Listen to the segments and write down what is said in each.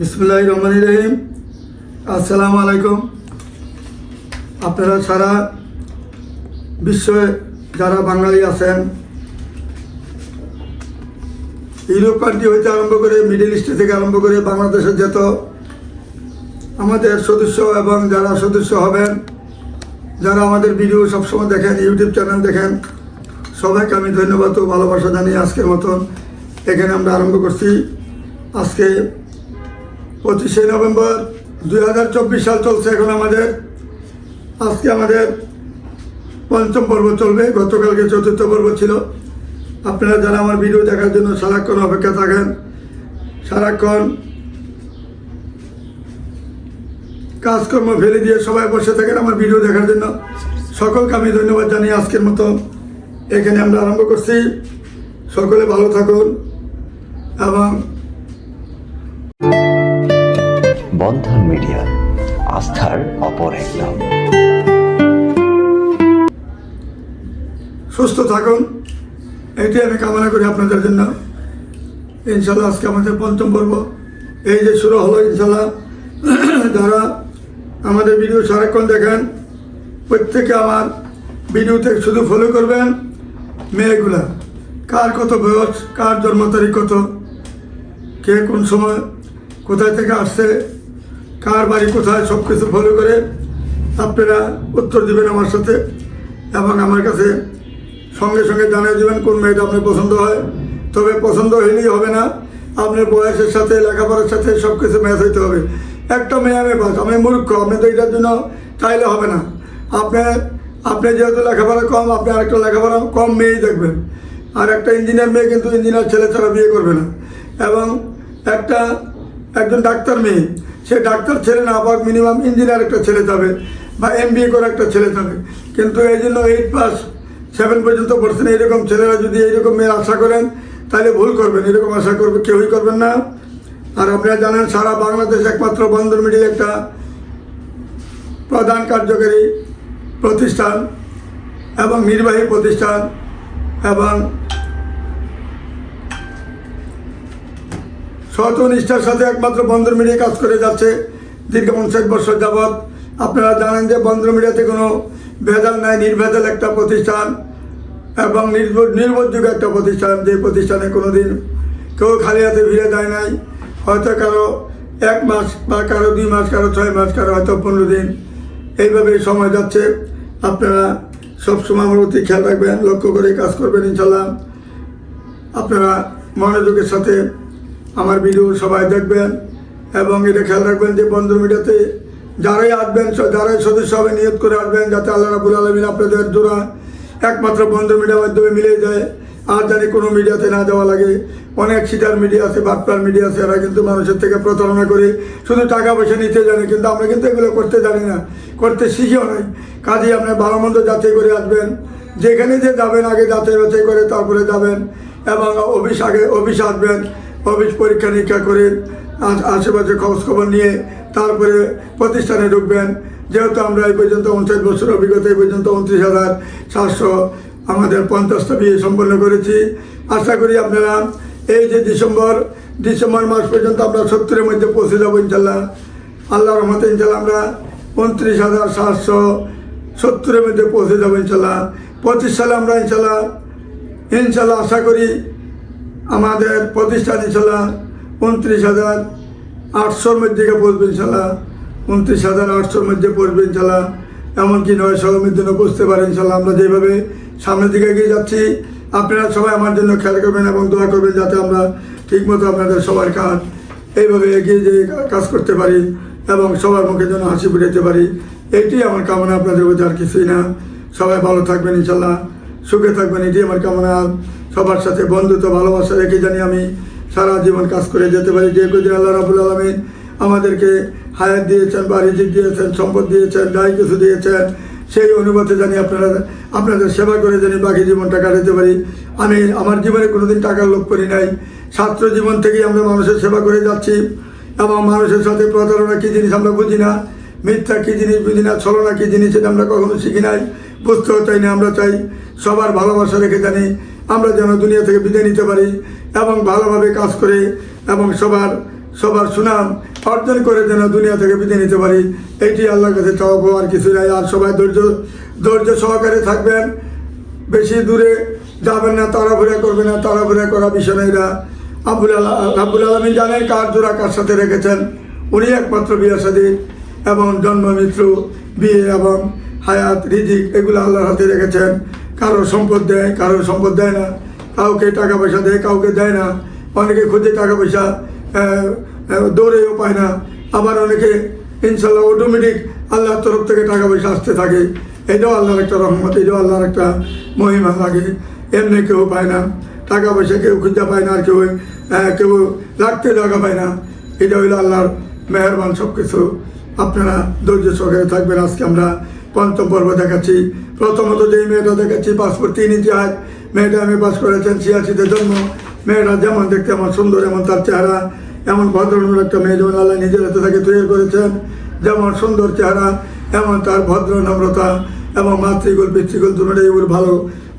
বিসমুল্লাহ রহমান রহিম। আসসালামু আলাইকুম। আপনারা সারা বিশ্বে যারা বাঙালি আছেন, ইউরোপ কান্ট্রি হইতে আরম্ভ করে মিডিল ইস্ট থেকে আরম্ভ করে বাংলাদেশের যেত আমাদের সদস্য এবং যারা সদস্য হবেন, যারা আমাদের ভিডিও সবসময় দেখেন, ইউটিউব চ্যানেল দেখেন, সবাইকে আমি ধন্যবাদ ও ভালোবাসা জানিয়ে আজকের মতন এখানে আমরা আরম্ভ করছি। আজকে পঁচিশে নভেম্বর দুই হাজার চব্বিশ সাল চলছে এখন আমাদের। আজকে আমাদের পঞ্চম পর্ব চলবে। গতকালকে চতুর্থ পর্ব ছিল। আপনারা যারা আমার ভিডিও দেখার জন্য সারাক্ষণ অপেক্ষা থাকেন, সারাক্ষণ কাজকর্ম ফেলে দিয়ে সবাই বসে থাকেন আমার ভিডিও দেখার জন্য। সকলকে আমি ধন্যবাদ জানিয়ে আজকের মতো এখানে আমরা আরম্ভ করছি। সকলে ভালো থাকুন এবং বন্ধন মিডিয়া, আস্থার অপর এক নাম সুস্থ থাকুন। এটি আমি কামনা করি আপনাদের জন্য। ইনশাল্লাহ আজকে আমাদের পঞ্চম পর্ব। এই যে শুরু হলো ইনশাল্লাহ যারা আমাদের ভিডিও সারাক্ষণ দেখেন, প্রত্যেকে আমার ভিডিওতে শুধু ফলো করবেন। মেয়েগুলা, কার কত বয়স, কার জন্ম তারিখ কত, কে কোন সময় কোথায় থেকে আসছে কার বাড়ি কোথায় সব কিছু ফলো করে আপনারা উত্তর দিবেন আমার সাথে এবং আমার কাছে সঙ্গে সঙ্গে জানিয়ে দেবেন কোন মেয়েটা আপনার পছন্দ হয়। তবে পছন্দ হইলেই হবে না। আপনার বয়সের সাথে, লেখাপড়ার সাথে সব কিছু ম্যাচ হইতে হবে। একটা মেয়ে আমি বাস, আমি মূর্খ, আপনি তো এটার জন্য চাইলে হবে না। আপনি আপনি যেহেতু লেখাপড়া কম, আপনি আরেকটা লেখাপড়া কম মেয়েই দেখবেন। আর একটা ইঞ্জিনিয়ার মেয়ে কিন্তু ইঞ্জিনিয়ার ছেলে ছাড়া বিয়ে করবে না। এবং একটা, একজন ডাক্তার মেয়ে সে ডাক্তার ছেলে না পাক মিনিমাম ইঞ্জিনিয়ার একটা ছেলে যাবে বা এম বিএ করে একটা ছেলে যাবে। কিন্তু এই জন্য এইট পাস সেভেন পর্যন্ত পড়ছেন এইরকম ছেলেরা যদি এইরকম মেয়ের আশা করেন, তাহলে ভুল করবেন। এরকম আশা করবে, কেউই করবেন না। আর আপনারা জানেন, সারা বাংলাদেশ একমাত্র বন্দর মিডিল একটা প্রধান কার্যকারী প্রতিষ্ঠান এবং নির্বাহী প্রতিষ্ঠান এবং শত নিষ্ঠার সাথে একমাত্র বন্দর মিডিয়া কাজ করে যাচ্ছে। দীর্ঘ পঞ্চাশ বছর যাবৎ আপনারা জানেন যে বন্দর মিডিয়াতে কোনো ভেজাল নাই, নির্ভেজাল একটা প্রতিষ্ঠান এবং নির্ভ- নির্ভরযোগ্য একটা প্রতিষ্ঠান, যে প্রতিষ্ঠানে কোনো দিন কেউ খালি হাতে ভিড়ে যায় নাই। হয়তো কারও এক মাস বা কারও দুই মাস, কারও ছয় মাস, কারও হয়তো পনেরো দিন। এইভাবে সময় যাচ্ছে। আপনারা সবসময় আমার প্রতি খেয়াল রাখবেন, লক্ষ্য করে কাজ করবেন ইনশাল্লাহ আপনারা মনোযোগের সাথে আমার ভিডিও সবাই দেখবেন এবং এটা খেয়াল রাখবেন যে বন্ধু মিডিয়াতে যারাই আসবেন যারাই সদস্য হবে, নিয়ত করে আসবেন যাতে আল্লাহ রাবুল আলমিন আপনাদের জোড়া একমাত্র বন্ধু মিডিয়ার মাধ্যমে মিলে যায়। আর জানি কোনো মিডিয়াতে না যাওয়া লাগে। অনেক সিটার মিডিয়া আছে, বাটপার মিডিয়া আছে, এরা কিন্তু মানুষের থেকে প্রতারণা করে। শুধু টাকা পয়সা নিতে জানে, কিন্তু আমরা কিন্তু এগুলো করতে জানি না। করতে শিখিও নাই। কাজেই আপনি ভালো মন্দ যাচাই করে আসবেন। যেখানে যে যাবেন, আগে যাচাই বাছাই করে তারপরে যাবেন। এবং অফিস আগে অফিস আসবেন। অফিস পরীক্ষা নিরীক্ষা করে আশেপাশে খবর নিয়ে তারপরে প্রতিষ্ঠানে ঢুকবেন। যেহেতু আমরা এই পর্যন্ত উনষাট বছর অভিজ্ঞতা, এই পর্যন্ত উনত্রিশ হাজার সাতশো আমাদের পঞ্চাশটা বিয়ে সম্পন্ন করেছি। আশা করি আপনারা এই যে ডিসেম্বর ডিসেম্বর মাস পর্যন্ত আমরা সত্তরের মধ্যে পৌঁছে যাব ইনশাল্লাহ আল্লাহ রহমতে ইনশাল্লাহ আমরা উনত্রিশ হাজার সাতশো সত্তরের মধ্যে পৌঁছে যাব ইনশাল্লাহ পঁচিশ সালে আমরা ইনশাল্লাহ ইনশাল্লাহ আশা করি আমাদের প্রতিষ্ঠান ইনশাল্লাহ উনত্রিশ হাজার আটশোর মধ্যে পড়বে ইনশাল্লাহ। উনত্রিশ হাজার আটশোর মধ্যে পড়বে ইনশাল্লাহ। এমনকি নয় সহমের জন্য বুঝতে পারে ইনশাল্লাহ। আমরা যেভাবে সামনের দিকে এগিয়ে যাচ্ছি, আপনারা সবাই আমার জন্য খেয়াল করবেন এবং দোয়া করবেন যাতে আমরা ঠিকমতো আপনাদের সবার কাজ এইভাবে এগিয়ে যেয়ে কাজ করতে পারি এবং সবার মুখে যেন হাসি ফুটাইতে পারি। এইটি আমার কামনা, আপনাদের আর কিছুই না। সবাই ভালো থাকবেন ইনশাল্লাহ। সুখে থাকবেন এটি আমার কামনা। সবার সাথে বন্ধুত্ব, ভালোবাসা রেখে জানি আমি সারা জীবন কাজ করে যেতে পারি। যে কোদিন আল্লাহ রাবুল আলমিন আমাদেরকে হায়াত দিয়েছেন, বা রিজিক দিয়েছেন, সম্পদ দিয়েছেন, যাই কিছু দিয়েছেন, সেই অনুপাতে জানি আপনারা, আপনাদের সেবা করে জানি বাকি জীবনটা কাটাতে পারি। আমি আমার জীবনে কোনোদিন টাকার লোভ করি নাই। ছাত্র জীবন থেকেই আমরা মানুষের সেবা করে যাচ্ছি। এবং মানুষের সাথে প্রতারণা কী জিনিস আমরা বুঝি না। মিথ্যা কী জিনিস বুঝি না। ছলনা কী জিনিস এটা আমরা কখনো শিখি নাই। বুঝতেও চাই না আমরা চাই। সবার ভালোবাসা রেখে জানি আমরা যেন দুনিয়া থেকে বিদায় নিতে পারি এবং ভালোভাবে কাজ করে এবং সবার সবার সুনাম অর্জন করে যেন দুনিয়া থেকে বিদায় নিতে পারি। এইটি আল্লাহর কাছে চাওয়াবো আর কিছু নাই। আর সবাই ধৈর্য ধৈর্য সহকারে থাকবেন। বেশি দূরে যাবেন না, তাড়াহুড়া করবে না, তাড়াহুড়া করা বিষয় এরা। আব্বুল আল্লাহ আব্বুল আলমী জানেন কার জোড়া কার সাথে রেখেছেন। উনি একমাত্র বিয়ে সাদী এবং জন্ম, মৃত্যু, বিয়ে এবং হায়াত, রিজিক, এগুলো আল্লাহর হাতে রেখেছেন। কারও সম্পদ দেয়, কারও সম্পদ দেয় না। কাউকে টাকা পয়সা দেয়, কাউকে দেয় না। অনেকে খুঁজে টাকা পয়সা দৌড়েও পায় না। আবার অনেকে, ইনশাল্লাহ অটোমেটিক আল্লাহর তরফ থেকে টাকা পয়সা আসতে থাকে। এটাও আল্লাহর একটা রহমত, এটাও আল্লাহর একটা মহিমা লাগে। এমনি কেউ পায় না। টাকা পয়সা কেউ খুঁজে পায় না আর কেউ কেউ রাখতে জায়গা পায় না। এটা হইল আল্লাহর মেহরবান সব কিছু আপনারা ধৈর্য সহকারে থাকবেন। আজকে আমরা পঞ্চম পর্ব দেখাচ্ছি। প্রথমত যে মেয়েটা দেখাচ্ছি পাসপোর্ট তিন ইঞ্চি হাত মেয়েটা আমি পাস করেছেন ছিয়াশিতে জন্ম। মেয়েটা যেমন দেখতে এমন সুন্দর, এমন তার চেহারা, এমন ভদ্রনুর একটা মেয়ে যেমন আল্লাহ নিজের হাতে তাকে তৈরি করেছেন, যেমন সুন্দর চেহারা, এমন তার ভদ্র নম্রতা এবং মাতৃগুল, পিতৃগুল দুটোটাই ওর ভালো।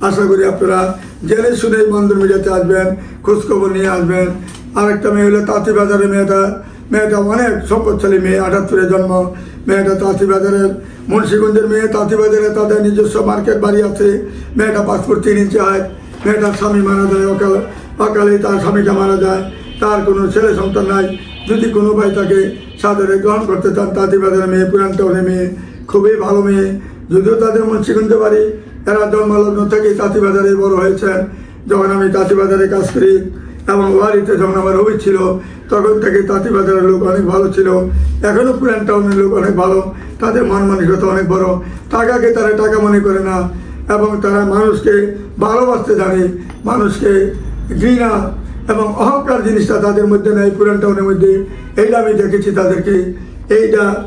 আশা করি আপনারা জেনে শুনেই বন্ধন মিডিয়াতে আসবেন, খোঁজখবর নিয়ে আসবেন। আরেকটা মেয়ে হলো তাঁতি বাজারের মেয়েটা। মেয়েটা অনেক সম্পদশালী মেয়ে আটাত্তরে জন্ম। মেয়েটা তাঁতি বাজারের মুন্সিগঞ্জের মেয়ে তাঁতি বাজারে তাদের নিজস্ব মার্কেট বাড়ি আছে। মেয়েটা পাসপোর্ট তিন ইঞ্চি হয় মেয়েটার স্বামী মারা যায় অকাল, অকালে তার স্বামীটা মারা যায়। তার কোনো ছেলে সন্তান নাই। যদি কোনো ভাই তাকে সাদরে গ্রহণ করতে চান তাঁতি বাজারের মেয়ে, পুরান টাউনের মেয়ে, খুবই ভালো মেয়ে। যদিও তাদের মুন্সিগঞ্জ বাড়ি, এরা জন্মলগ্ন থেকে তাঁতি বাজারে বড় হয়েছেন। যখন আমি তাঁতি বাজারে কাজ করি এবং ওয়ারিতে যখন আমার অভি ছিল, তখন থেকে তাঁতি বাজারের লোক অনেক ভালো ছিল। এখনও পুরান টাউনের লোক অনেক ভালো। তাদের মান মানসিকতা অনেক বড়। টাকাকে তারা টাকা মনে করে না এবং তারা মানুষকে ভালোবাসতে জানে। মানুষকে ঘৃণা এবং অহংকার জিনিসটা তাদের মধ্যে নেই, পুরান টাউনের মধ্যে। এইটা আমি দেখেছি তাদেরকে। এইটা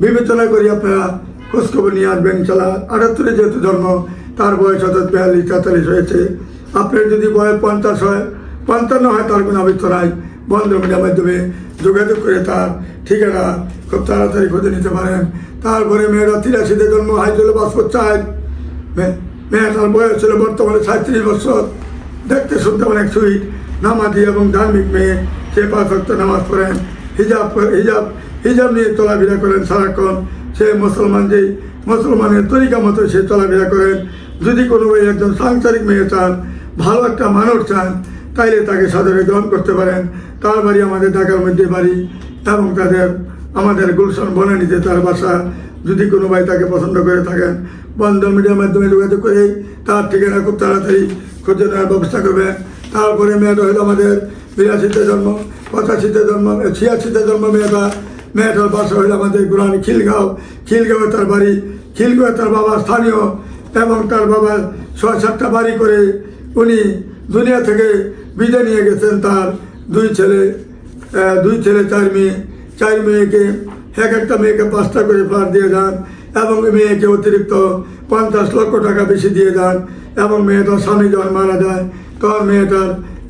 বিবেচনা করি আপনারা খোঁজখবর নিয়ে আসবেন, ইনশাল্লাহ। আটাত্তরে যেহেতু জন্ম, তার বয়স অর্থাৎ বিয়াল্লিশ, তেতাল্লিশ হয়েছে। আপনার যদি বয়স পঞ্চাশ হয় পঞ্চান্ন হয় তার কোনো আবৃত্ত নাই। বন্ধ মিডিয়ার মাধ্যমে যোগাযোগ করে তার ঠিকানা খুব তাড়াতাড়ি খুঁজে নিতে পারেন। তারপরে মেয়েরা তিরাশিতে জন্ম হাইজলে পাসপোর্ট চায় মেয়ে মেয়েটার বয়স ছিল বর্তমানে সাঁত্রিশ বছর। দেখতে শুনতে অনেক সুইট নামাজি এবং ধার্মিক মেয়ে। সে পাঁচ ভক্ত নামাজ পড়েন। হিজাব হিজাব হিজাব নিয়ে চলাফেরা করেন সারাক্ষণ। সে মুসলমান যেই মুসলমানের তরিকা মতো সে চলাফেরা করেন। যদি কোনো একজন সাংসারিক মেয়ে চান, ভালো একটা মানুষ চান তাইলে তাকে সাদরে গ্রহণ করতে পারেন। তার বাড়ি আমাদের ঢাকার মধ্যে বাড়ি এবং তাদের আমাদের গুলশন বনানীতে তার বাসা। যদি কোনো ভাই তাকে পছন্দ করে থাকেন, বন্ধন মিডিয়ার মাধ্যমে যোগাযোগ করে তার ঠিকানা খুব তাড়াতাড়ি খুঁজে নেওয়ার ব্যবস্থা করবেন। তারপরে মেয়েটা হলো আমাদের বিরাশিতে জন্ম, পঁচাশিতে জন্ম, ছিয়াশিতে জন্ম মেয়েটা। মেয়েটার বাসা হলো আমাদের গুরানি খিলগাঁও। খিলগাঁও তার বাড়ি, খিলগাঁও তার বাবা স্থানীয় এবং তার বাবা ছয় সাতটা বাড়ি করে উনি দুনিয়া থেকে বিদায় নিয়ে গেছেন তার দুই ছেলে দুই ছেলে, চার মেয়ে, চার মেয়েকে এক একটা মেয়েকে পাঁচটা করে ফ্ল্যাট দিয়ে যান এবং মেয়েকে অতিরিক্ত পঞ্চাশ লক্ষ টাকা বেশি দিয়ে যান এবং মেয়েটার স্বামী যখন মারা যায়, তখন মেয়েটার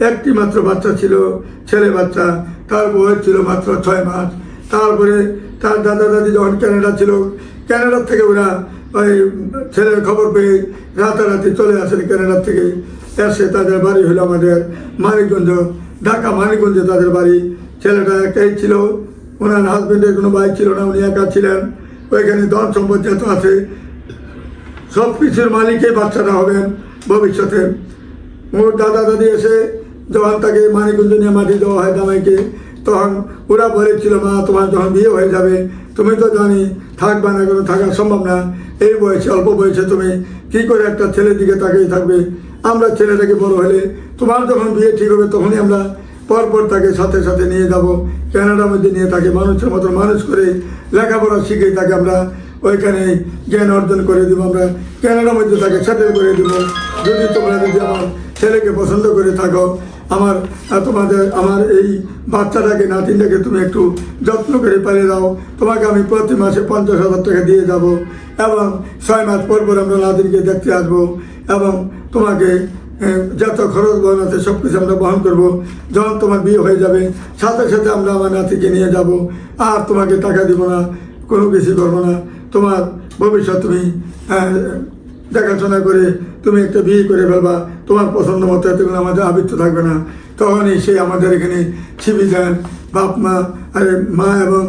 একটি মাত্র বাচ্চা ছিল, ছেলে বাচ্চা। তার বয়স ছিল মাত্র ছয় মাস। তারপরে তার দাদা দাদি যখন ক্যানাডা ছিল, ক্যানাডার থেকে ওরা ওই ছেলের খবর পেয়ে রাতারাতি চলে আসেন ক্যানাডার থেকে। এসে তাদের বাড়ি হলো আমাদের মানিকগঞ্জ, ঢাকা মানিকগঞ্জে তাদের বাড়ি। ছেলেটা একাই ছিল, ওনার হাজবেন্ডের কোনো বাইক ছিল না, উনি একা ছিলেন। ওইখানে ধন সম্পদ যত আছে, সব কিছুর মালিকই বাচ্চারা হবেন ভবিষ্যতে। ওর দাদা দাদি এসে যখন তাকে মানিকগঞ্জ নিয়ে মাটি দেওয়া হয় দামাইকে তখন ওরা বলেছিল, মা, তোমার যখন বিয়ে হয়ে যাবে, তুমি তো জানি থাকবে না, কোনো থাকা সম্ভব না। এই বয়সে, অল্প বয়সে তুমি কি করে একটা ছেলের দিকে তাকিয়ে থাকবে? আমরা ছেলেটাকে বড় হলে তোমার যখন বিয়ে ঠিক হবে তখনই আমরা পরপর তাকে সাথে সাথে নিয়ে যাব। ক্যানাডার মধ্যে নিয়ে তাকে মানুষের মতো মানুষ করে লেখাপড়া শিখে তাকে আমরা ওইখানে জ্ঞান অর্জন করে দেবো। আমরা ক্যানাডার মধ্যে তাকে সেটেল করে দিব। যদি তোমরা যদি আমার ছেলেকে পছন্দ করে থাকো, আমার তোমাদের, আমার এই বাচ্চাটাকে, নাতিনটাকে তুমি একটু যত্ন করে পালিয়ে দাও তোমাকে আমি প্রতি মাসে পঞ্চাশ হাজার টাকা দিয়ে যাব এবং ছয় মাস পর পর আমরা নাতিনকে দেখতে আসব। এবং তোমাকে যত খরচ বহন আছে সব কিছু আমরা বহন করব। যখন তোমার বিয়ে হয়ে যাবে, সাথে সাথে আমরা আমার নাতিকে নিয়ে যাব। আর তোমাকে টাকা দিব না, কোনো কিছু করব না। তোমার ভবিষ্যৎ তুমি দেখাশোনা করে তুমি একটা বিয়ে করে ফেলবা। তোমার পছন্দ মতো এত কোনো আমাদের আবৃত্ত থাকবে না। তখনই সে আমাদের এখানে ছিবি দেন বাপ মা, আরে মা এবং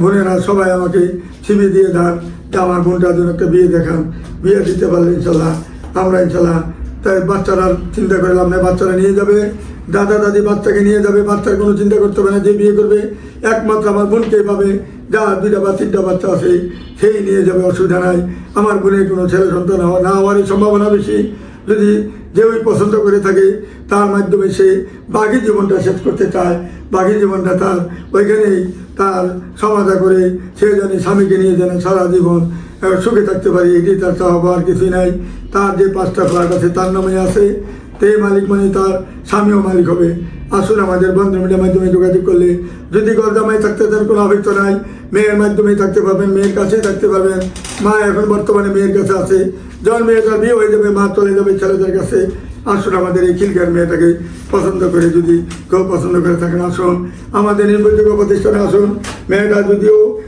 বোনেরা সবাই আমাকে ছিবি দিয়ে দেন যে আমার বোনটার জন্য একটা বিয়ে দেখান। বিয়ে দিতে পারলে ইনশাল্লাহ আমরা ইনশাল্লাহ, তাই বাচ্চারা চিন্তা করে লাভ না বাচ্চারা নিয়ে যাবে। দাদা, দাদি বাচ্চাকে নিয়ে যাবে, বাচ্চার কোনো চিন্তা করতে হবে না, যে বিয়ে করবে। একমাত্র আমার বোনকে পাবে, যা দুইটা বা তিনটা বাচ্চা আছে, সেই নিয়ে যাবে, অসুবিধা নাই। আমার বোনের কোনো ছেলে সন্তান হওয়া না হওয়ারই সম্ভাবনা বেশি। যদি যে ওই পছন্দ করে থাকে, তার মাধ্যমে সে বাকি জীবনটা শেষ করতে চায়। বাকি জীবনটা তার ওইখানেই তার সমাধা করে সে যেন স্বামীকে নিয়ে যেন সারা জীবন সুখে থাকতে পারে। এটি তার চাওয়া পাওয়ার কিছুই নাই। তার যে পাঁচটা ফ্ল্যাট আছে, তার নামে আছে তে মালিক মানে তার স্বামীও মালিক হবে। আসুন আমাদের বন্ধু মিডিয়ার মাধ্যমে যোগাযোগ করলে। যদি গরদামায় থাকতে তার কোনো আবৃত্ত নাই, মেয়ের মাধ্যমেই থাকতে পারবেন, মেয়ের কাছেই থাকতে পারবেন। মা এখন বর্তমানে মেয়ের কাছে আছে। যখন মেয়েটার বিয়ে হয়ে যাবে, মা চলে যাবে ছেলেদের কাছে। আসুন আমাদের এই খিলকার মেয়েটাকে পছন্দ করে যদি কেউ পছন্দ করে থাকেন, আসুন। আমাদের নির্ভরযোগ্য প্রতিষ্ঠানে আসুন। মেয়েটা যদিও যদি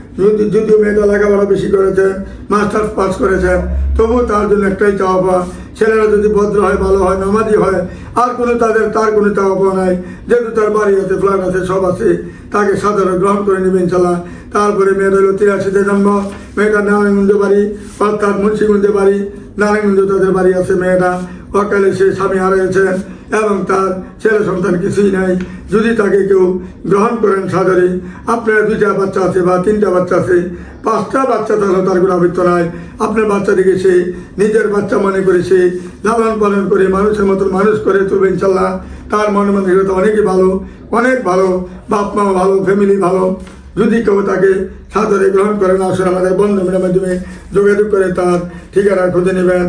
যদিও মেয়েটা লেখাপড়া বেশি করেছেন মাস্টার্স পাস করেছেন তবুও তার জন্য একটাই চাওয়া, ছেলেরা যদি ভদ্র হয়, ভালো হয় নামাজি হয়, আর কোনো তাদের, তার কোনো চাওয়া পাওয়া নাই, যেহেতু তার বাড়ি আছে ফ্ল্যাট আছে, সব আছে, তাকে সাধারণ গ্রহণ করে নেবেন ইনশাল্লাহ। তারপরে মেয়েটা হলো তিরাশিতে জন্ম মেয়েটার নারায়ণগঞ্জ বাড়ি, অর্থাৎ মুন্সিগঞ্জে বাড়ি নারায়ণগঞ্জ তাদের বাড়ি আছে মেয়েটা। অকালে সে স্বামী হারিয়েছেন এবং তার ছেলে সন্তান কিছুই নাই। যদি তাকে কেউ গ্রহণ করেন সাদরে, আপনার দুইটা বাচ্চা আছে বা তিনটা বাচ্চা আছে, পাঁচটা বাচ্চা তাহলে তার কোনো আবৃত্ত নাই। আপনার বাচ্চাটিকে সে নিজের বাচ্চা মনে করে সে লালন পালন করে মানুষের মতন মানুষ করে তুলবে ইনশাল্লাহ। তার মনে মানসিকতা অনেকই ভালো, অনেক ভালো। বাপ মা ভালো ফ্যামিলি ভালো। যদি কেউ তাকে সাদরে গ্রহণ করেন আসলে আমাদের বন্ধু মেয়ের মাধ্যমে যোগাযোগ করে তার ঠিকানা খুঁজে নেবেন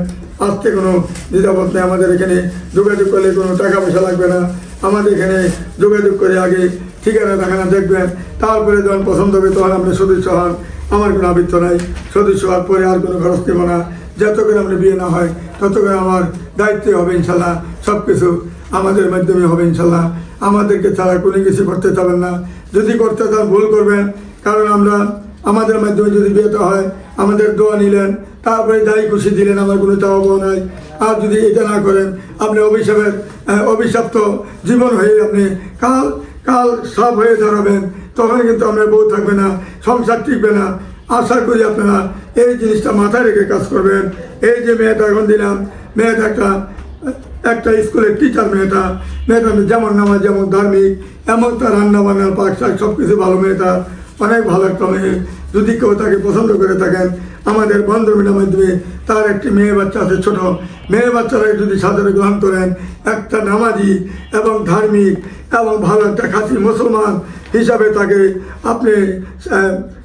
আসতে কোনো দ্বিধাবোধ নেই, আমাদের এখানে যোগাযোগ করলে কোনো টাকা পয়সা লাগবে না। আমাদের এখানে যোগাযোগ করে আগে ঠিকানা দেখানা দেখবেন। তারপরে যখন পছন্দ হবে তখন আপনি সদস্য হন। আমার কোনো আবৃত্ত নাই। সদস্য হওয়ার পরে আর কোনো খরচ দেবো না। যত করে আমরা বিয়ে না হয়, তত করে আমার দায়িত্বে হবে ইনশাল্লাহ। সব কিছু আমাদের মাধ্যমে হবে ইনশাল্লাহ। আমাদেরকে ছাড়া কোনো কিছু করতে চাবেন না। যদি করতে চান, ভুল করবেন। কারণ আমরা আমাদের মাধ্যমে যদি বিয়েটা হয়, আমাদের দোয়া নিলেন, তারপরে যাই খুশি দিলেন, আমার কোনো চাওয়া পাওয়া নাই। আর যদি এটা না করেন, আপনি অভিশাপের অভিশাপ্ত জীবন হয়ে আপনি কাল কাল সব হয়ে দাঁড়াবেন। তখন কিন্তু আপনার বউ থাকবে না, সংসার টিকবে না। আশা করি আপনারা এই জিনিসটা মাথায় রেখে কাজ করবেন। এই যে মেয়েটা এখন দিলাম, মেয়েটা একটা একটা স্কুলের টিচার মেয়েটা মেয়েটা যেমন নামা যেমন ধার্মিক, এমন তার রান্না বান্নার পাক শাক সব কিছু ভালো মেয়েটা, অনেক ভালো একটা মেয়ে। যদি কেউ তাকে পছন্দ করে থাকেন, আমাদের বন্ধুমিটার মাধ্যমে তার একটি মেয়ে বাচ্চা আছে ছোট। মেয়ে বাচ্চারা যদি সাদরে গ্রহণ করেন একটা নামাজি এবং ধার্মিক এবং ভালো একটা খাসি মুসলমান হিসাবে তাকে আপনি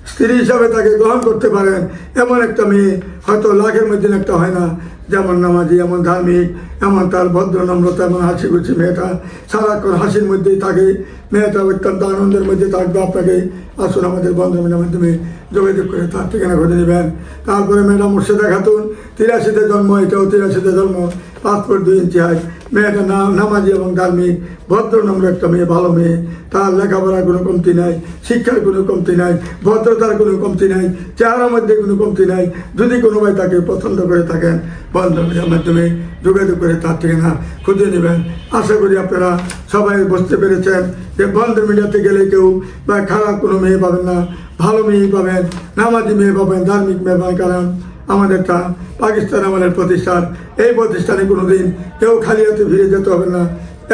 স্ত্রী হিসাবে তাকে গ্রহণ করতে পারেন। এমন একটা মেয়ে হয়তো লাখের মধ্যে একটা হয় না। যেমন নামাজি, এমন ধার্মিক, এমন তার ভদ্র, নম্রতা, এমন হাসি খুশি মেয়েটা। সারাক্ষণ হাসির মধ্যেই থাকে। মেয়েটা অত্যন্ত আনন্দের মধ্যে থাকবে আপনাকে আসুন আমাদের বন্ধুমিনের মাধ্যমে যোগাযোগ করে তার ঠিকানা খুঁজে নেবেন। তারপরে ম্যাডাম মুর্শিদা খাতুন, তিরাশিতে জন্ম, এটাও তিরাশিতে জন্ম পাসপোর্ট দুই ইঞ্চি হাইট। মেয়েটা না নামাজি এবং ধার্মিক ভদ্র নম্র একটা মেয়ে, ভালো মেয়ে। তার লেখাপড়ার কোনো কমতি নাই, শিক্ষার কোনো কমতি নাই, ভদ্রতার কোনো কমতি নাই, চেহারার মধ্যে কোনো কমতি নাই। যদি কোনো ভাই তাকে পছন্দ করে থাকেন, বন্ধুদের মাধ্যমে যোগাযোগ করে তার ঠিকানা খুঁজে নেবেন। আশা করি আপনারা সবাই বুঝতে পেরেছেন যে বন্ধ মিডিয়াতে গেলে কেউ বা খারাপ কোনো মেয়ে পাবেন না, ভালো মেয়ে পাবেন, নামাজি মেয়ে পাবেন, ধার্মিক মেয়ে পাবেন। কারণ আমাদেরটা পাকিস্তান আমাদের প্রতিষ্ঠান। এই প্রতিষ্ঠানে কোনো দিন কেউ খালি হাতে ফিরে যেতে হবে না।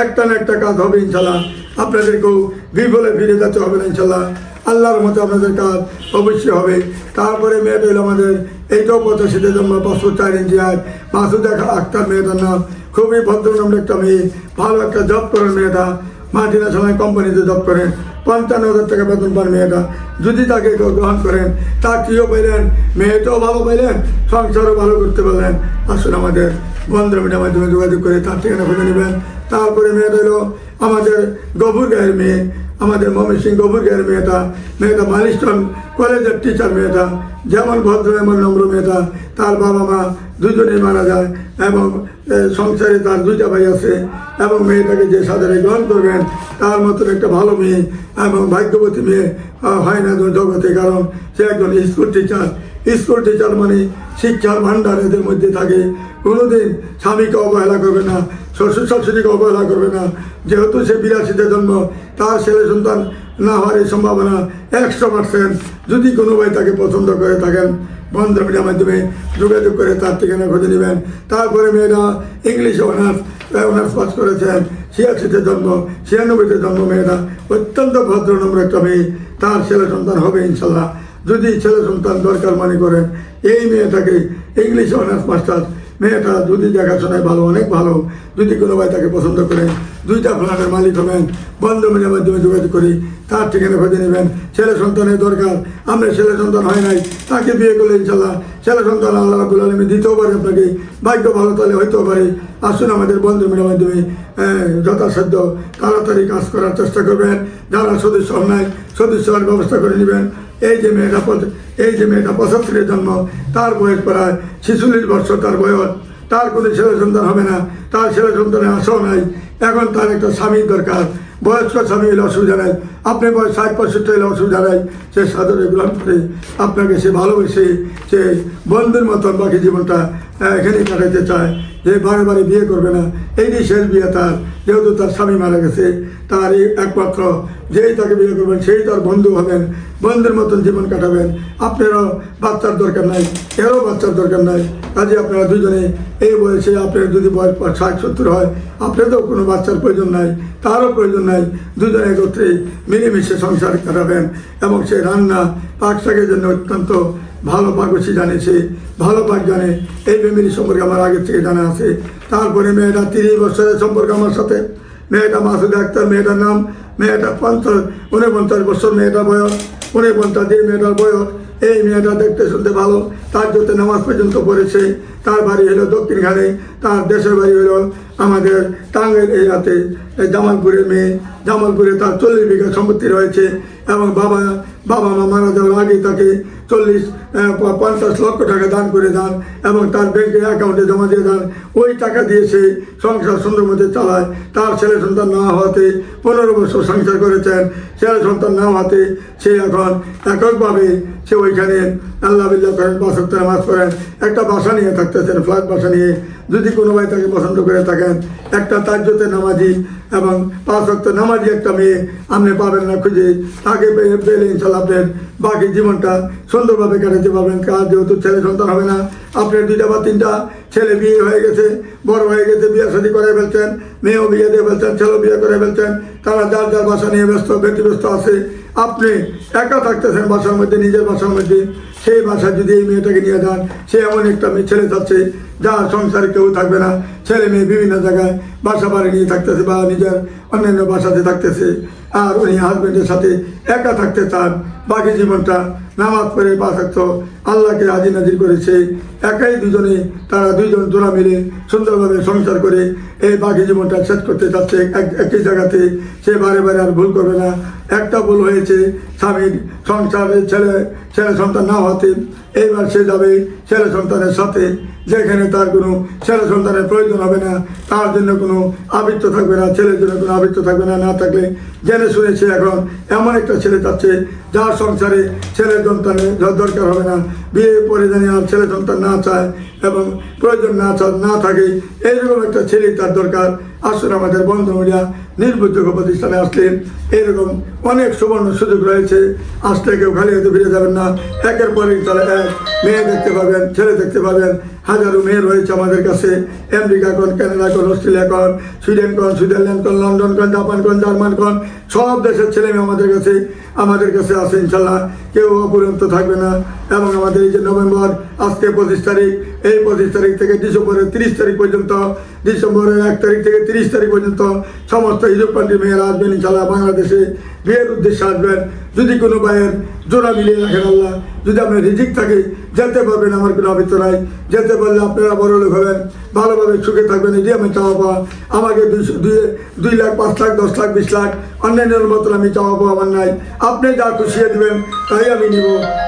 একটা না একটা কাজ হবে ইনশাল্লাহ আপনাদেরকেও বিফলে ফিরে যেতে হবে না ইনশাল্লাহ আল্লাহর মতো আপনাদের কাজ অবশ্যই হবে। তারপরে মেয়েটা হলো আমাদের এইটাও পঁচাশিতে জন্ম, পাঁচশো চার ইঞ্চি আজ মাসুদা আক্তার মেয়েটার নাম। খুবই ভদ্র নামের একটা মেয়ে, ভালো একটা জব করেন মেয়েটা। মার্টিনা সময় কোম্পানিতে জব করেন পঞ্চান্ন হাজার টাকা বেতন পান মেয়েটা। যদি তাকে কেউ গ্রহণ করেন চাকরিও পাইলেন? মেয়েটাও ভালো পাইলেন, সংসারও ভালো করতে পারলেন। আসলে আমাদের বন্ধু মিডিয়ার মাধ্যমে যোগাযোগ করে তার ঠিকানা খুঁজে নেবেন। তারপরে মেয়েটা হলো আমাদের গভুর গায়ের মেয়ে। আমাদের মমি সিং গভুর গায়ের মেয়েটা মেয়েটা মালিস্টন কলেজের টিচার মেয়েটা যেমন ভদ্র এমন নম্র মেয়েটা তার বাবা মা দুজনেই মারা যায় এবং সংসারে তার দুইটা ভাই আছে এবং মেয়েটাকে যে সাধারণে গ্রহণ করবেন, তার মতন একটা ভালো মেয়ে এবং ভাগ্যবতী মেয়ে হয় না জগতে, কারণ সে একজন স্কুল টিচার স্কুল টিচার মানে শিক্ষার ভাণ্ডার এদের মধ্যে থাকে। কোনোদিন স্বামীকে অবহেলা করবে না, শ্বশুর শাশুড়িকে অবহেলা করবে না। যেহেতু সে বিরাশিতে জন্ম, তার ছেলে সন্তান না হওয়ার এই সম্ভাবনা একশো পার্সেন্ট যদি কোনো ভাই তাকে পছন্দ করে থাকেন, বন্ধ মিডিয়ার মাধ্যমে যোগাযোগ করে তার ঠিকানা খুঁজে নেবেন। তারপরে মেয়েরা ইংলিশ অনার্স অনার্স পাস করেছেন। ছিয়াশিতে জন্ম, ছিয়ানব্বইতে জন্ম মেয়েরা। অত্যন্ত ভদ্র নম্র একটা মেয়ে। তার ছেলে সন্তান হবে ইনশাল্লাহ। যদি ছেলে সন্তান দরকার মনে করেন, এই মেয়েটাকে ইংলিশ অনার্স মাস্টার মেয়েটা যদি দেখাশোনায় ভালো, অনেক ভালো, যদি কোনো ভাই তাকে পছন্দ করেন দুইটা ফ্ল্যাটের মালিক হবেন বন্ধ মিডিয়ার মাধ্যমে যোগাযোগ করি, তার ঠিকানা খুঁজে নেবেন, ছেলে সন্তানের দরকার, আমরা ছেলে সন্তান হয় নাই, তাকে বিয়ে করলে ইনশাল্লাহ ছেলে সন্তান আল্লাহ রাবুল আলমী দিতেও পারে আপনাকে, ভাগ্য ভালো তাহলে হইতেও পারে। আসুন আমাদের বন্ধ মিডিয়ার মাধ্যমে যথাসাধ্য, তাড়াতাড়ি কাজ করার চেষ্টা করবেন, যারা সদস্য নাই, সদস্য ব্যবস্থা করে নেবেন। এই যে মেয়েটা এই যে মেয়েটা পঁচাত্তরের জন্ম, তার বয়স প্রায় ছিচল্লিশ বছর, তার বয়স। তার কোনো ছেলে সন্তান হবে না, তার ছেলে সন্তানের আশাও নাই। এখন তার একটা স্বামীর দরকার। বয়স্ক স্বামী হলে অসুবিধা নেই। আপনি বয়স ষাট পঁয়ষট্টি হলে অসুবিধা নেই। সে সাদরে গ্রহণ করে আপনাকে সে ভালোবেসে সে বন্ধুর মতন বাকি জীবনটা আহ, এখানেই কাটাতে চায়। যে বারে বারে বিয়ে করবে না এই যে শেষ বিয়ে তার যেহেতু তার স্বামী মারা গেছে তার একমাত্র যেই তাকে বিয়ে করবেন সেই তার বন্ধু হবেন বন্ধুর মতন জীবন কাটাবেন। আপনারও বাচ্চার দরকার নাই এরও বাচ্চার দরকার নাই। কাজে আপনারা দুজনে এই বয়সে আপনার যদি বয়স ষাট সত্তর হয় আপনাদেরও কোনো বাচ্চার প্রয়োজন নাই তারও প্রয়োজন নাই, দুজনে একত্রে মিলেমিশে সংসার কাটাবেন এবং সে রান্না পাক শাকের জন্য অত্যন্ত ভালো পাকসি জানে সে ভালো পাক জানে। এই ফ্যামিলি সম্পর্কে আমার আগের থেকে জানা আছে। তারপরে মেয়েটা তিরিশ বছরের সম্পর্ক আমার সাথে। মেয়েটা মাসুদ আক্তার, মেয়েটার নাম মেয়েটা পঞ্চাশ, উনপঞ্চাশ বছর মেয়েটার বয়স, উনপঞ্চাশ যে মেয়েটার বয়স। এই মেয়েটা দেখতে শুনতে ভালো। তার যত নামাজ পর্যন্ত পড়েছে। তার বাড়ি হলো দক্ষিণ ঘাড়ে তার দেশের বাড়ি হলো আমাদের টাঙ্গের এই জামালপুরের মেয়ে, জামালপুরে তার চল্লিশ বিঘা সম্পত্তি রয়েছে এবং বাবা বাবা মা মারা যাওয়ার আগে তাকে চল্লিশ পঞ্চাশ লক্ষ টাকা দান করে দেন এবং তার ব্যাংকের অ্যাকাউন্টে জমা দিয়ে দেন। ওই টাকা দিয়ে সে সংসার সুন্দর মধ্যে চালায়। তার ছেলে সন্তান না হওয়াতে পনেরো বছর সংসার করেছেন। ছেলে সন্তান না হওয়াতে সে এখন এককভাবে সে ওইখানে আল্লাহ বিল্লাহ করেন বাসত্ব নামাজ করেন একটা বাসা নিয়ে থাকতেছেন ফ্ল্যাট বাসা নিয়ে। যদি কোনো ভাই তাকে পছন্দ করে থাকেন, একটা তাজ্যতে নামাজি এবং পাঁচ নামাজি একটা মেয়ে আপনি পাবেন না খুঁজে। তাকে পেলে ইনশাল্লাহ আপনার বাকি জীবনটা সুন্দরভাবে কাটাতে পারবেন। কাজ যেহেতু ছেলে সন্তান হবে না, আপনার দুইটা বা তিনটা ছেলে বিয়ে হয়ে গেছে, বড় হয়ে গেছে, বিয়ে শাদী করে ফেলছেন, মেয়েও বিয়ে দিয়ে ফেলছেন, ছেলেও বিয়ে করে ফেলছেন, তারা যার যার বাসা নিয়ে ব্যস্ত ব্যতিব্যস্ত আছে, আপনি একা থাকতেছেন বাসার মধ্যে, নিজের বাসার মধ্যে সেই বাসায় যদি এই মেয়েটাকে নিয়ে যান, সে এমন একটা মেয়ে, ছেলে যাচ্ছে যার সংসারে কেউ থাকবে না। ছেলে মেয়ে বিভিন্ন জায়গায় বাসা বাড়ি নিয়ে থাকতেছে বা নিজের অন্যান্য বাসাতে থাকতেছে। আর উনি হাজবেন্ডের সাথে একা থাকতে চান। বাকি জীবনটা নামাজ পড়ে থাকতো আল্লাহকে হাজির নাজির করেছে একাই দুজনে, তারা দুইজন জোড়া মিলে সুন্দরভাবে সংসার করে এই বাকি জীবনটা শেষ করতে চাচ্ছে এক একই জায়গাতে। সে বারে বারে আর ভুল করবে না। একটা ভুল হয়েছে স্বামীর সংসারে ছেলে ছেলে সন্তান না হতে এইবার সে যাবে ছেলে সন্তানের সাথে। যেখানে তার কোনো ছেলে সন্তানের প্রয়োজন হবে না, তার জন্য কোনো আবৃত্ত থাকবে না, ছেলের জন্য কোনো আবৃত্ত থাকবে না না থাকলে জেনে শুনে সে এখন এমন একটা ছেলে চাচ্ছে যার সংসারে ছেলে সন্তানের দ- দরকার হবে না, বিয়ে পরে জানি আর ছেলে সন্তান না চায় এবং প্রয়োজন না না থাকে, এইরকম একটা ছেলে তার দরকার। আসুন আমাদের বন্ধ মিডিয়া নির্ভরযোগ্য প্রতিষ্ঠানে আসলেন। এরকম অনেক সুবর্ণ সুযোগ রয়েছে। আসলে কেউ খালি হতে ফিরে যাবেন না। একের পর তাহলে এক। মেয়ে দেখতে পাবেন, ছেলে দেখতে পাবেন। হাজারো মেয়ে রয়েছে আমাদের কাছে। আমেরিকা কোন, কানাডা কোন, অস্ট্রেলিয়া কোন, সুইডেন কোন, সুইজারল্যান্ড কোন, লন্ডন কোন, জাপান কোন, জার্মান কোন, সব দেশের ছেলে মেয়ে আমাদের কাছে আমাদের কাছে আছে ইনশাল্লাহ কেউ অপরিণত থাকবে না। এবং আমাদের এই যে নভেম্বর আজকে পঁচিশ তারিখ, এই পঁচিশ তারিখ থেকে ডিসেম্বরের তিরিশ তারিখ পর্যন্ত, ডিসেম্বরের এক তারিখ থেকে তিরিশ তারিখ পর্যন্ত সমস্ত হিজুব মেয়েরা আসবেন ইনশাল্লাহ বাংলাদেশে বিয়ের উদ্দেশ্যে আসবেন। যদি কোনো ভাইয়ের জোড়া মিলিয়ে রাখেন আল্লাহ, যদি আপনার রিজিক থাকে, যেতে পারবেন, আমার কোনো আবৃত্ত নাই। যেতে পারলে আপনারা বড় লোক হবেন, ভালোভাবে সুখে থাকবেন এটি আমি চাওয়া পাওয়া। আমাকে দুই দুই লাখ, পাঁচ লাখ, দশ লাখ, বিশ লাখ, অন্যান্যের মতন আমি চাওয়া পাওয়া আমার নাই। আপনি যা খুশিয়ে দিবেন, তাই আমি নিব।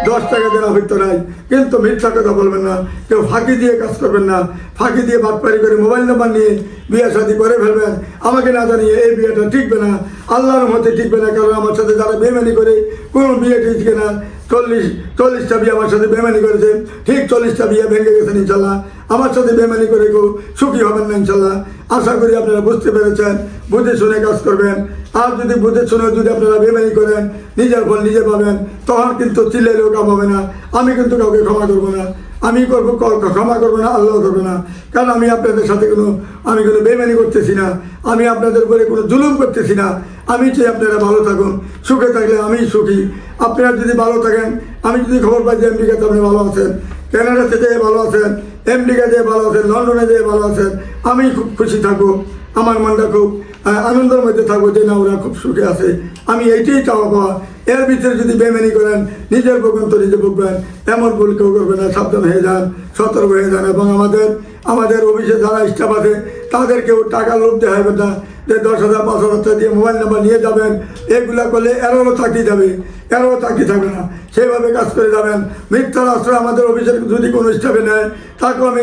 দশ টাকা দেওয়া আবৃত্ত নাই। কিন্তু মিথ্যা কথা বলবেন না, কেউ ফাঁকি দিয়ে কাজ করবেন না, ফাঁকি দিয়ে বাটপারি করে মোবাইল নাম্বার নিয়ে বিয়ে শাদি করে ফেলবেন। আমাকে না জানিয়ে এই বিয়েটা টিকবে না, আল্লাহর মতে টিকবে না, কারণ আমার সাথে যারা বেমানি করে কোনো বিয়ে ঠিক না চল্লিশ, চল্লিশটা বিয়ে আমার সাথে বেমানি করেছে। ঠিক চল্লিশটা বিয়ে ভেঙে গেছেন ইনশাল্লাহ। আমার সাথে বেমানি করে কেউ সুখী হবেন না, ইনশাল্লাহ। আশা করি আপনারা বুঝতে পেরেছেন, বুঝে শুনে কাজ করবেন। আর যদি বুঝে শুনে যদি আপনারা বেমানি করেন, নিজের ফল নিজে পাবেন, তখন কিন্তু চিল্লাইলেও কাম হবে না। আমি কিন্তু কাউকে ক্ষমা করব না। আমি করব ক্ষমা করব না, আল্লাহ করবে না। কারণ আমি আপনাদের সাথে কোনো, আমি কোনো বেমানি করতেছি না। আমি আপনাদের উপরে কোনো জুলুম করতেছি না। আমি চাই আপনারা ভালো থাকুন, সুখে থাকলে আমি সুখী। আপনারা যদি ভালো থাকেন, আমি যদি খবর পাই যে আমেরিকাতে আপনি ভালো আছেন কানাডাতে যেয়ে ভালো আছেন আমেরিকা যেয়ে ভালো আছেন, লন্ডনে যেয়ে ভালো আছেন, আমি খুব খুশি থাকব আমার মনটা খুব আনন্দের মধ্যে থাকব যে না, ওরা খুব সুখে আছে। আমি এইটাই চাওয়া পাওয়া। এর ভিতরে যদি বেমেনি করেন, নিজের ভোগান্ত নিজে ভুগবেন, এমন ভুল কেউ করবে না, সাবধান হয়ে যান, সতর্ক হয়ে যান। এবং আমাদের আমাদের অফিসে যারা স্টাফ আছে, তাদেরকেও টাকা লোভ হবে না। দশ হাজার, পাঁচ হাজার দিয়ে মোবাইল নাম্বার নিয়ে যাবেন, এগুলা করলে এরও চাকরি যাবে এরও চাকরি থাকবে না। সেইভাবে কাজ করে যাবেন। মিথ্যার আশ্রয় আমাদের অফিসের যদি কোনো স্টাফে নেয়, তাকেও আমি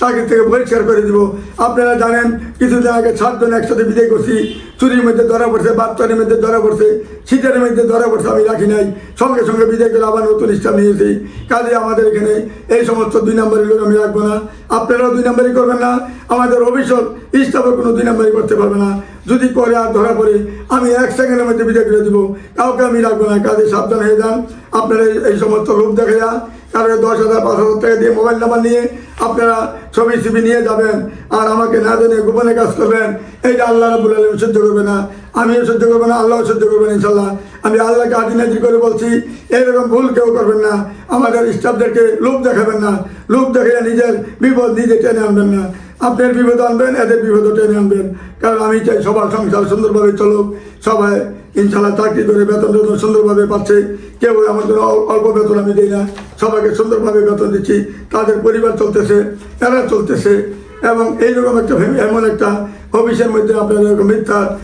চাকরি থেকে বহিষ্কার করে দিব। আপনারা জানেন, কিছুদিন আগে সাতজন একসাথে বিদায় করছি। চুরির মধ্যে ধরা পড়ছে বাচ্চারের মধ্যে ধরা পড়ছে শীতের মধ্যে ধরা পড়ছে, আমি রাখি নাই। সঙ্গে সঙ্গে বিদায় করে আবার নতুন স্টাফ নিয়েছি। কাজে আমাদের এখানে এই সমস্ত দুই নম্বরের লোক আমি রাখব না। আপনারাও দুই নম্বরই করবেন না। আমাদের অফিসর স্টাফও কোনো দিন নম্বরই করতে পারবে না। যদি করে আর ধরা পড়ে, আমি এক সেকেন্ডের মধ্যে বিদায় করে দিব। কাউকে আমি রাখব না। কাজে সাবধান হয়ে যান। আপনারা এই- সমস্ত লোক দেখা যা কারও দশ হাজার, পাঁচ হাজার টাকা দিয়ে মোবাইল নাম্বার নিয়ে আপনারা ছবি ছবি নিয়ে যাবেন আর আমাকে না জেনে গোপনে কাজ করবেন, এইটা আল্লাহ রাবুল আলম সহ্য করবে না। আমিও সহ্য করব না আল্লাহ সহ্য করবেন ইনশাল্লাহ আমি আল্লাহকে নাজির করে বলছি এরকম ভুল কেউ করবেন না। আমাদের স্টাফদেরকে লোক দেখাবেন না। লোক দেখাইয়া নিজের বিপদ নিজে টেনে আনবেন না। আপনার বিপদ আনবেন, এদের বিপদও টেনে আনবেন। কারণ আমি চাই সবার সংসার সুন্দরভাবে চলুক, সবাই ইনশাল্লাহ চাকরি করে বেতন টেতন সুন্দরভাবে পাচ্ছে, কেউ আমার অল- অল্প বেতন আমি দিই না। সবাইকে সুন্দরভাবে বেতন দিচ্ছি। তাদের পরিবার চলতেছে, এরা চলতেছে, এবং এইরকম একটা এমন একটা অফিসের মধ্যে আপনারা এরকম মিথ্যা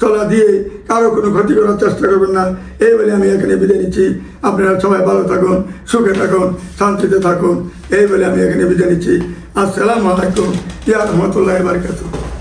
চলা দিয়ে কারও কোনো ক্ষতি করার চেষ্টা করবেন না। এই বলে আমি এখানে বিদায় নিচ্ছি। আপনারা সবাই ভালো থাকুন, সুখে থাকুন, শান্তিতে থাকুন। এই বলে আমি এখানে বিদায় নিচ্ছি। আসসালামু আলাইকুম। ইয়া রহমতুল্লাহ বারকাতুহ।